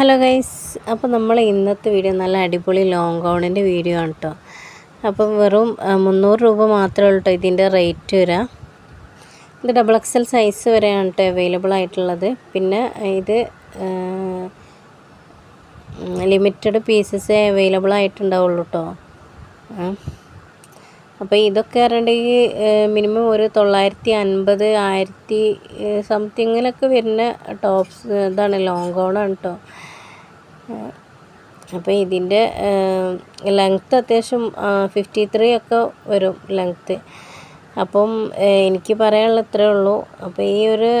Hello guys അപ്പോൾ നമ്മൾ ഇന്നത്തെ വീഡിയോ നല്ല അടിപൊളി ലോങ് ഗൗണിന്റെ വീഡിയോ ആണ് കേട്ടോ അപ്പം വെറും മുന്നൂറ് രൂപ മാത്രമേ ഉള്ളൂ കേട്ടോ ഇതിന്റെ റേറ്റ് വരാം. ഇത് ഡബിൾ എക്സൽ സൈസ് വരെയാണ് കേട്ടോ അവൈലബിൾ ആയിട്ടുള്ളത്. പിന്നെ ഇത് ലിമിറ്റഡ് പീസസേ അവൈലബിൾ ആയിട്ടുണ്ടാവുള്ളൂ കേട്ടോ അപ്പോൾ ഇതൊക്കെ പറഞ്ഞിട്ടുണ്ടെങ്കിൽ മിനിമം ഒരു തൊള്ളായിരത്തി അൻപത് ആയിരത്തി സംതിങ്ങിലൊക്കെ വരുന്ന ടോപ്സ് ഇതാണ് ലോങ് ഗൗണാണ് കേട്ടോ അപ്പോൾ ഇതിന്റെ ലെങ്ത്ത് അത്യാവശ്യം ഫിഫ്റ്റി ത്രീ ഒക്കെ വരും ലെങ്ത്ത് അപ്പം എനിക്ക് പറയാനുള്ള ഇത്രേ ഉള്ളൂ. അപ്പോൾ ഈ ഒരു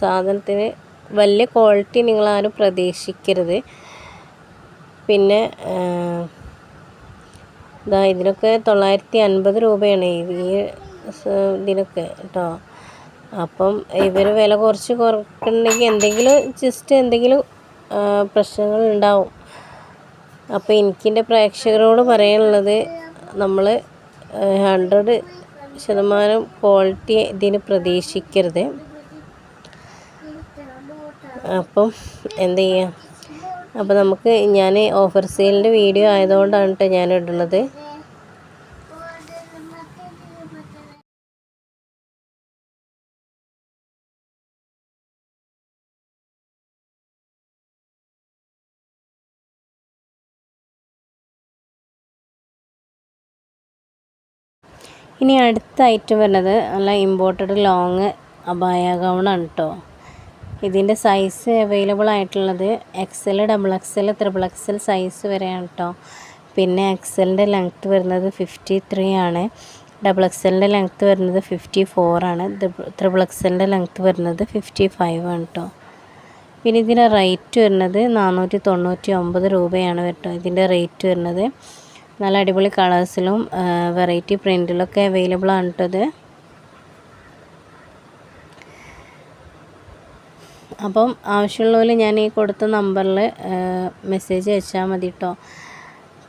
സാധനത്തിന് വലിയ ക്വാളിറ്റി നിങ്ങളാരും പ്രതീക്ഷിക്കരുത്. പിന്നെ ഇതാ ഇതിനൊക്കെ തൊള്ളായിരത്തി അൻപത് രൂപയാണ് ഈ ഇതിനൊക്കെ കേട്ടോ അപ്പം ഇവർ വില കുറച്ച് കുറക്കുന്നുണ്ടെങ്കിൽ എന്തെങ്കിലും ജസ്റ്റ് എന്തെങ്കിലും പ്രശ്നങ്ങൾ ഉണ്ടാവും. അപ്പോൾ എനിക്കെന്റെ പ്രേക്ഷകരോട് പറയാനുള്ളത് നമ്മൾ ഹൺഡ്രഡ് ശതമാനം ക്വാളിറ്റി ഇതിന് പ്രതീക്ഷിക്കരുത്. അപ്പം എന്ത് ചെയ്യുക അപ്പോൾ നമുക്ക് ഞാൻ ഓഫർ സെയിലിന്റെ വീഡിയോ ആയതുകൊണ്ടാണ് കേട്ടോ ഞാൻ ഇടുന്നത് ഇനി അടുത്ത ഐറ്റം വരുന്നത് നല്ല ഇമ്പോർട്ടഡ് ലോങ് അബായ ഗൗണാണ് കേട്ടോ ഇതിന്റെ സൈസ് അവൈലബിൾ ആയിട്ടുള്ളത് XL double XL triple XL size വരെയാണ് കേട്ടോ പിന്നെ എക്സലിന്റെ ലെങ്ത്ത് വരുന്നത് ഫിഫ്റ്റി ത്രീ ആണ് ഡബിൾ എക്സലിന്റെ ലെങ്ത്ത് വരുന്നത് ഫിഫ്റ്റി ആണ്. ത്രിബിൾ എക്സലിന്റെ ലെങ്ത്ത് വരുന്നത് ഫിഫ്റ്റി ഫൈവ് ആണ് കേട്ടോ പിന്നെ ഇതിന്റെ റേറ്റ് വരുന്നത് നാനൂറ്റി തൊണ്ണൂറ്റി ഒമ്പത് രൂപയാണ് കേട്ടോ. ഇതിന്റെ റേറ്റ് വരുന്നത് നല്ല അടിപൊളി കളേഴ്സിലും വെറൈറ്റി പ്രിന്റിലൊക്കെ അവൈലബിൾ ആണ് അപ്പം ആവശ്യമുള്ളവർ ഞാൻ ഈ കൊടുത്ത നമ്പറിൽ മെസ്സേജ് അയച്ചാൽ മതി കേട്ടോ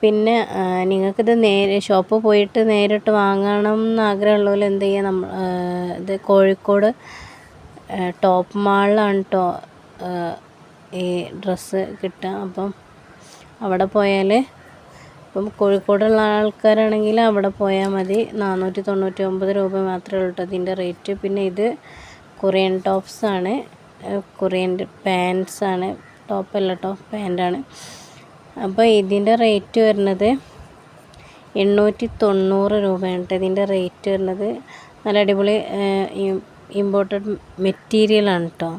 പിന്നെ നിങ്ങൾക്കിത് നേരെ ഷോപ്പ് പോയിട്ട് നേരിട്ട് വാങ്ങണം എന്ന് ആഗ്രഹമുള്ളവർ എന്ത് ചെയ്യുക നമ്മൾ ഇത് കോഴിക്കോട് ടോപ്പ് മാളിലാണ് കേട്ടോ ഈ ഡ്രസ്സ് കിട്ടുക. അപ്പം അവിടെ പോയാൽ ഇപ്പം കോഴിക്കോടുള്ള ആൾക്കാരാണെങ്കിൽ അവിടെ പോയാൽ മതി. നാനൂറ്റി തൊണ്ണൂറ്റി ഒമ്പത് രൂപ മാത്രമേ ഉള്ളൂ ഇതിന്റെ റേറ്റ്. പിന്നെ ഇത് കൊറിയൻ ടോപ്സ് ആണ്. കൊറിയൻ പാൻസ് ആണ്. ടോപ്പ് ടോപ്പല്ല കേട്ടോ പാന്റാണ് അപ്പോൾ ഇതിന്റെ റേറ്റ് വരുന്നത് എണ്ണൂറ്റി തൊണ്ണൂറ് രൂപയാണ് കേട്ടോ ഇതിന്റെ റേറ്റ് വരുന്നത്. നല്ല അടിപൊളി ഇമ്പോർട്ടഡ് മെറ്റീരിയലാണ് കേട്ടോ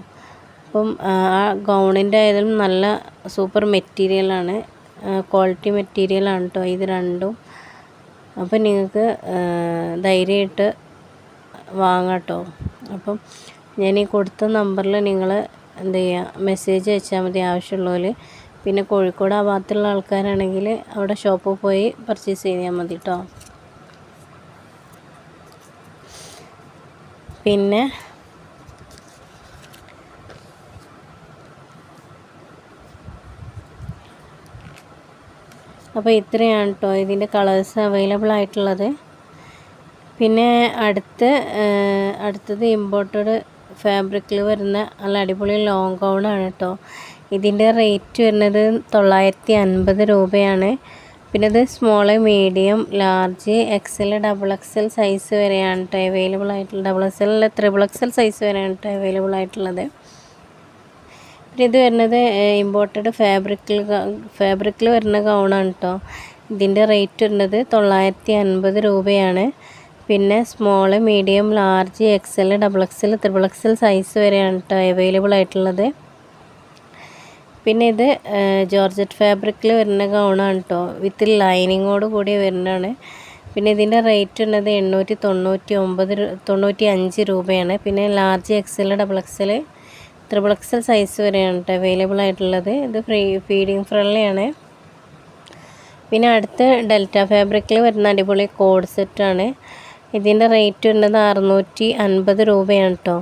അപ്പം ആ ഗൗണിന്റെ ആയാലും നല്ല സൂപ്പർ മെറ്റീരിയലാണ് ക്വാളിറ്റി മെറ്റീരിയലാണ് കേട്ടോ ഇത് രണ്ടും. അപ്പം നിങ്ങൾക്ക് ധൈര്യമായിട്ട് വാങ്ങാം കേട്ടോ അപ്പം ഞാൻ ഈ കൊടുത്ത നമ്പറിൽ നിങ്ങൾ എന്ത് ചെയ്യുക മെസ്സേജ് അയച്ചാൽ മതി ആവശ്യമുള്ളവർ പിന്നെ കോഴിക്കോട് ആ ഭാഗത്തുള്ള ആൾക്കാരാണെങ്കിൽ അവിടെ ഷോപ്പിൽ പോയി പർച്ചേസ് ചെയ്താൽ മതി കേട്ടോ പിന്നെ അപ്പോൾ ഇത്രയാണ് കേട്ടോ ഇതിന്റെ കളേഴ്സ് അവൈലബിൾ ആയിട്ടുള്ളത്. പിന്നെ അടുത്ത് അടുത്തത് ഇമ്പോർട്ടഡ് ഫാബ്രിക്കിൽ വരുന്ന നല്ല അടിപൊളി ലോങ് ഗൗണാണ് കേട്ടോ ഇതിന്റെ റേറ്റ് വരുന്നത് തൊള്ളായിരത്തി അൻപത് രൂപയാണ്. പിന്നെ ഇത് small medium large XL double XL size വരെയാണ് കേട്ടോ അവൈലബിൾ ആയിട്ടുള്ളത് double XL triple XL size വരെയാണ് കേട്ടോ അവൈലബിൾ ആയിട്ടുള്ളത്. പിന്നെ ഇത് വരുന്നത് ഇമ്പോർട്ടഡ് ഫാബ്രിക്കിൽ ഫാബ്രിക്കിൽ വരുന്ന ഗൗണാണ് കേട്ടോ ഇതിന്റെ റേറ്റ് വരുന്നത് തൊള്ളായിരത്തി അൻപത് രൂപയാണ്. പിന്നെ small medium large XL double XL triple XL size വരെയാണ് കേട്ടോ അവൈലബിൾ ആയിട്ടുള്ളത്. പിന്നെ ഇത് ജോർജറ്റ് ഫാബ്രിക്കിൽ വരുന്ന ഗൗണാണ് കേട്ടോ വിത്ത് ലൈനിങ്ങോട് കൂടി വരുന്നതാണ്. പിന്നെ ഇതിന്റെ റേറ്റ് വരുന്നത് എണ്ണൂറ്റി തൊണ്ണൂറ്റി ഒമ്പത് തൊണ്ണൂറ്റി അഞ്ച് രൂപയാണ്. പിന്നെ large XL double XL triple XL size വരെയാണ് കേട്ടോ അവൈലബിൾ ആയിട്ടുള്ളത്. ഇത് ഫ്രീ ഫീഡിങ് ഫ്രണ്ട്ലിയാണ് പിന്നെ അടുത്ത് ഡെൽറ്റ ഫാബ്രിക്കിൽ വരുന്ന അടിപൊളി കോഡ് സെറ്റാണ് ഇതിന്റെ റേറ്റ് വരുന്നത് അറുന്നൂറ്റി അൻപത് രൂപയാണ് കേട്ടോ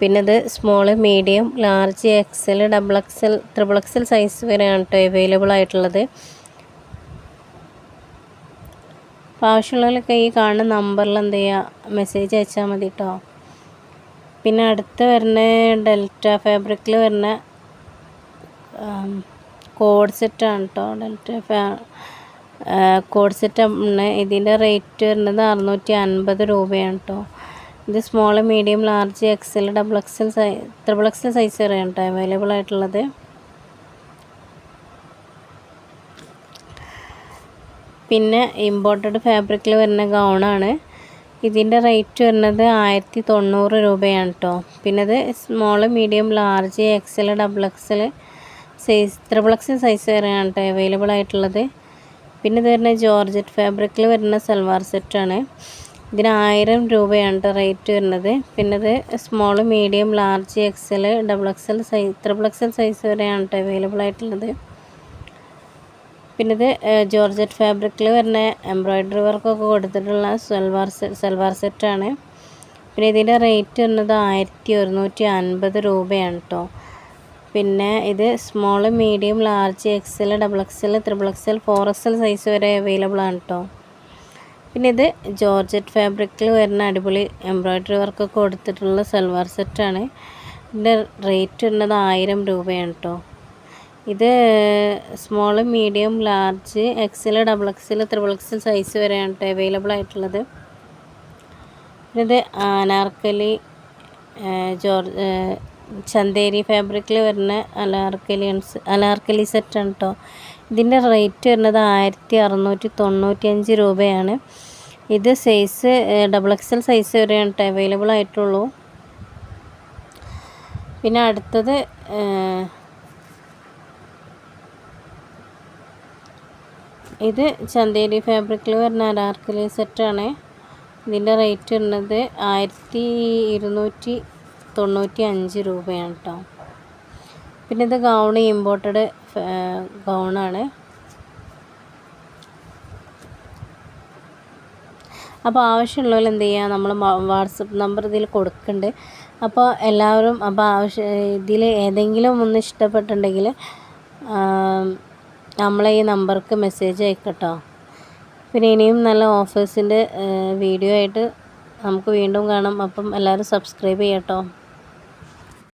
പിന്നെ ഇത് small medium large XL double XL triple XL size വരെയാണ് കേട്ടോ അവൈലബിൾ ആയിട്ടുള്ളത്. അപ്പോൾ ആവശ്യമുള്ളവരൊക്കെ ഈ കാണുന്ന നമ്പറിൽ എന്ത് ചെയ്യുക മെസ്സേജ് അയച്ചാൽ മതി കേട്ടോ പിന്നെ അടുത്ത് വരുന്ന ഡെൽറ്റ ഫാബ്രിക്കിൽ വരുന്ന കോഡ് സെറ്റാണ് കേട്ടോ ഡെൽറ്റ ഫാ കോഡ് ആണ്. ഇതിന്റെ റേറ്റ് വരുന്നത് അറുന്നൂറ്റി അൻപത് രൂപയാണ് കേട്ടോ ഇത് small medium large XL double XL സൈ ത്രിബിൾ എക്സൽ സൈസ് വരെയാണ് കേട്ടോ അവൈലബിൾ ആയിട്ടുള്ളത്. പിന്നെ ഇമ്പോർട്ടഡ് ഫാബ്രിക്കിൽ വരുന്ന ഗൗണാണ് ഇതിന്റെ റേറ്റ് വരുന്നത് ആയിരത്തി തൊണ്ണൂറ് രൂപയാണ് കേട്ടോ പിന്നെ അത് small medium large XL double XL size triple XL size വരെയാണ് കേട്ടോ അവൈലബിൾ ആയിട്ടുള്ളത്. പിന്നെ ഇത് വരുന്ന ജോർജറ്റ് ഫാബ്രിക്കിൽ വരുന്ന സൽവാർ സെറ്റാണ് ഇതിന് ആയിരം രൂപയാണ് കേട്ടോ റേറ്റ് വരുന്നത്. പിന്നെ ഇത് small medium large XL double XL size triple XL size വരെയാണ് കേട്ടോ അവൈലബിൾ ആയിട്ടുള്ളത്. പിന്നെ ഇത് ജോർജറ്റ് ഫാബ്രിക്കിൽ വരുന്ന എംബ്രോയ്ഡറി വർക്കൊക്കെ കൊടുത്തിട്ടുള്ള സൽവാർ സൽവാർ സെറ്റാണ്. പിന്നെ ഇതിന്റെ റേറ്റ് വരുന്നത് ആയിരത്തി ഒരുന്നൂറ്റി അൻപത് രൂപയാണ് കേട്ടോ പിന്നെ ഇത് small medium large XL double XL triple XL four XL size വരെ അവൈലബിൾ ആണ് കേട്ടോ പിന്നെ ഇത് ജോർജറ്റ് ഫാബ്രിക്കിൽ വരുന്ന അടിപൊളി എംബ്രോയ്ഡറി വർക്കൊക്കെ കൊടുത്തിട്ടുള്ള സൽവാർ സെറ്റാണ്. ഇതിന്റെ റേറ്റ് വരുന്നത് ആയിരം രൂപയാണ് കേട്ടോ ഇത് small medium large XL double XL triple XL size വരെയാണ് കേട്ടോ അവൈലബിൾ ആയിട്ടുള്ളത്. ഇത് അനാർക്കലി ജോർജ് ചന്തേരി ഫാബ്രിക്കിൽ വരുന്ന അലാർക്കലിയൻസ് അലാർക്കലി സെറ്റാണ് കേട്ടോ ഇതിന്റെ റേറ്റ് വരുന്നത് ആയിരത്തി അറുന്നൂറ്റി തൊണ്ണൂറ്റി അഞ്ച് രൂപയാണ്. ഇത് സൈസ് ഡബിൾ എക്സൽ സൈസ് വരെയാണ് കേട്ടോ അവൈലബിൾ ആയിട്ടുള്ളൂ. പിന്നെ അടുത്തത് ഇത് ചന്തേരി ഫാബ്രിക്കിൽ വരുന്ന അനാർക്കലി സെറ്റാണ്. ഇതിന്റെ റേറ്റ് വരുന്നത് ആയിരത്തി ഇരുന്നൂറ്റി തൊണ്ണൂറ്റി അഞ്ച് രൂപയാണ് കേട്ടോ പിന്നെ ഇത് ഗൗണ് ഇമ്പോർട്ടഡ് ഗൗണാണ് അപ്പോൾ ആവശ്യമുള്ളവർ എന്ത് ചെയ്യുക നമ്മൾ വാട്സപ്പ് നമ്പർ ഇതിൽ കൊടുക്കുന്നുണ്ട് അപ്പോൾ എല്ലാവരും അപ്പോൾ ആവശ്യം ഇതിൽ ഏതെങ്കിലും ഒന്ന് ഇഷ്ടപ്പെട്ടിട്ടുണ്ടെങ്കിൽ നമ്മളെ ഈ നമ്പർക്ക് മെസ്സേജ് അയക്കട്ടോ. പിന്നെ ഇനിയും നല്ല ഓഫേഴ്സിന്റെ വീഡിയോ ആയിട്ട് നമുക്ക് വീണ്ടും കാണാം. അപ്പം എല്ലാവരും സബ്സ്ക്രൈബ് ചെയ്യട്ടോ.